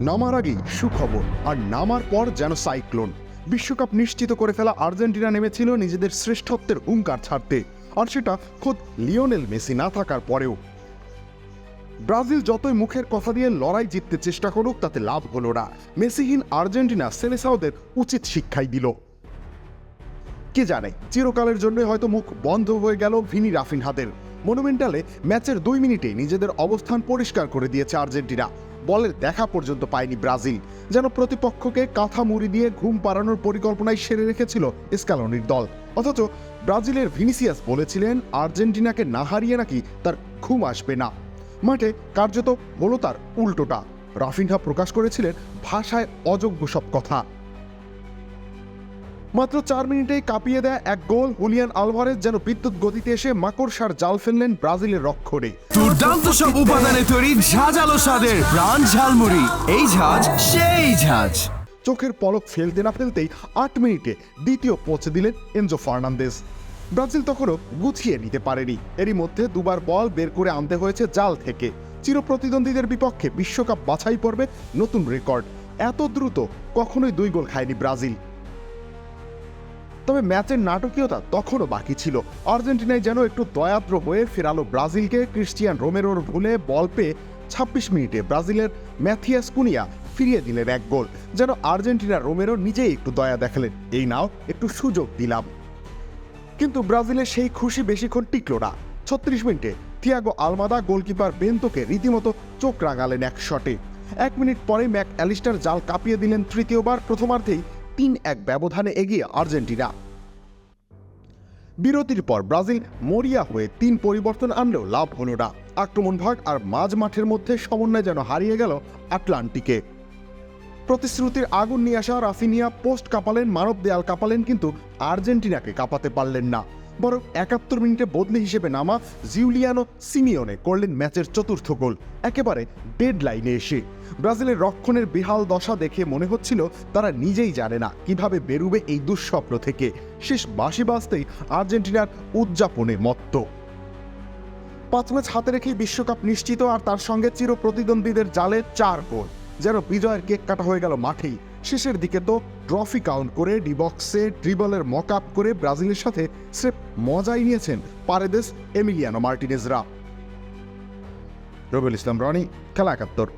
নামার আগেই সুখবর আর নামার পর যেন সাইক্লোন। বিশ্বকাপ নিশ্চিত করে ফেলা আর্জেন্টিনা নেমেছিল নিজেদের শ্রেষ্ঠত্বের হুঙ্কার ছাড়তে, আর সেটা খোদ লিওনেল মেসি না থাকার পরেও। ব্রাজিল যতই মুখের কথা দিয়ে লড়াই জিততে চেষ্টা করুক, তাতে লাভ হলো না। মেসিহীন আর্জেন্টিনা সেলেসাওদের উচিত শিক্ষাই দিল। কে জানে, চিরকালের জন্য হয়তো মুখ বন্ধ হয়ে গেল ভিনি রাফিনহাদের। মনুমেন্টালে ম্যাচের দুই মিনিটে নিজেদের অবস্থান পরিষ্কার করে দিয়েছে আর্জেন্টিনা। বলের দেখা পর্যন্ত পায়নি ব্রাজিল, যেন প্রতিপক্ষকে কাঁথা মুড়ি দিয়ে ঘুম পাড়ানোর পরিকল্পনায় সেরে রেখেছিল স্কালনির দল। অথচ ব্রাজিলের ভিনিসিয়াস বলেছিলেন আর্জেন্টিনাকে না হারিয়ে নাকি তার ঘুম আসবে না। মাঠে কার্যত হলো তার উল্টোটা। রাফিনহা প্রকাশ করেছিলেন ভাষায় অযোগ্য সব কথা। মাত্র চার মিনিটেই কাঁপিয়ে দেয় এক গোল। হুলিয়ান আলভারেজ যেন বিদ্যুৎ গতিতে এসে মাকড়সার জাল ফেললেন ব্রাজিলের রক্ষণে। দুর্দান্ত সব উপাদানে তৈরি ঝাঁঝালো স্বাদের প্রাণ ঝালমুড়ি। এই ঝাঁজ সেই ঝাঁজ। চোখের পলক ফেলতে না ফেলতেই আট মিনিটে দ্বিতীয় পৌঁছে দিলেন এনজো ফার্নান্দেজ। ব্রাজিল তখনও গুছিয়ে নিতে পারেনি। এরই মধ্যে দুবার বল বের করে আনতে হয়েছে জাল থেকে। চিরপ্রতিদ্বন্দ্বীদের বিপক্ষে বিশ্বকাপ বাছাই পর্বে নতুন রেকর্ড। এত দ্রুত কখনোই দুই গোল খায়নি ব্রাজিল। তবে ম্যাচের নাটকীয়তা তখনও বাকি ছিল। আর্জেন্টিনায় যেন একটু দয়াদ্র হয়ে ফেরালো ব্রাজিলকে, ক্রিস্টিয়ান রোমেরোর ভুলে বল পেয়ে ছাব্বিশ মিনিটে ব্রাজিলের ম্যাথিয়াস কুনিয়া ফিরিয়ে দিলেন এক গোল, যেন আর্জেন্টিনা রোমেরো নিজেই একটু দয়া দেখালেন। এই নাও একটু সুযোগ দিলাম। কিন্তু ব্রাজিলের সেই খুশি বেশিক্ষণ টিকল না। ছত্রিশ মিনিটে থিয়াগো আলমাদা গোলকিপার বেন্তোকে রীতিমতো চোখ রাঙালেন এক শটে। এক মিনিট পরে ম্যাক অ্যালিস্টার জাল কাঁপিয়ে দিলেন তৃতীয়বার, প্রথমার্ধেই তিন এক ব্যবধানে এগিয়ে আর্জেন্টিনা। বিরতির পর ব্রাজিল মরিয়া হয়ে তিন পরিবর্তন আনলেও লাভ হল না। আক্রমণ ভাগ আর মাঝ মাঠের মধ্যে সমন্বয় যেন হারিয়ে গেল আটলান্টিকে। প্রতিশ্রুতির আগুন নিয়ে আসা রাফিনিয়া পোস্ট কাঁপালেন মানব দেয়াল কাঁপালেন, কিন্তু আর্জেন্টিনাকে কাঁপাতে পারলেন না। বরং একাত্তর মিনিটে বদলি হিসেবে নামা জিউলিয়ানো সিমিওনে করলেন ম্যাচের চতুর্থ গোল, একেবারে ডেড লাইনে এসে। ব্রাজিলের রক্ষণের বেহাল দশা দেখে মনে হচ্ছিল তারা নিজেই জানে না কীভাবে বেরুবে এই দুঃস্বপ্ন থেকে। শেষ বাঁশি বাজতেই আর্জেন্টিনার উদযাপনে মত্ত। পাঁচ ম্যাচ হাতে রেখেই বিশ্বকাপ নিশ্চিত আর তার সঙ্গে চির প্রতিদ্বন্দ্বীদের জালে চার গোল, যেন বিজয়ের কেক কাটা হয়ে গেল মাঠেই। শেষের দিকে তো ট্রফি কাউন্ট করে ডিবক্সে ট্রিবলের মক আপ করে ব্রাজিলের সাথে স্রেফ মজাই নিয়েছেন পারেদেস এমিলিয়ানো মার্টিনেজরা। রবিউল ইসলাম, রনি, খেলা একাত্তর।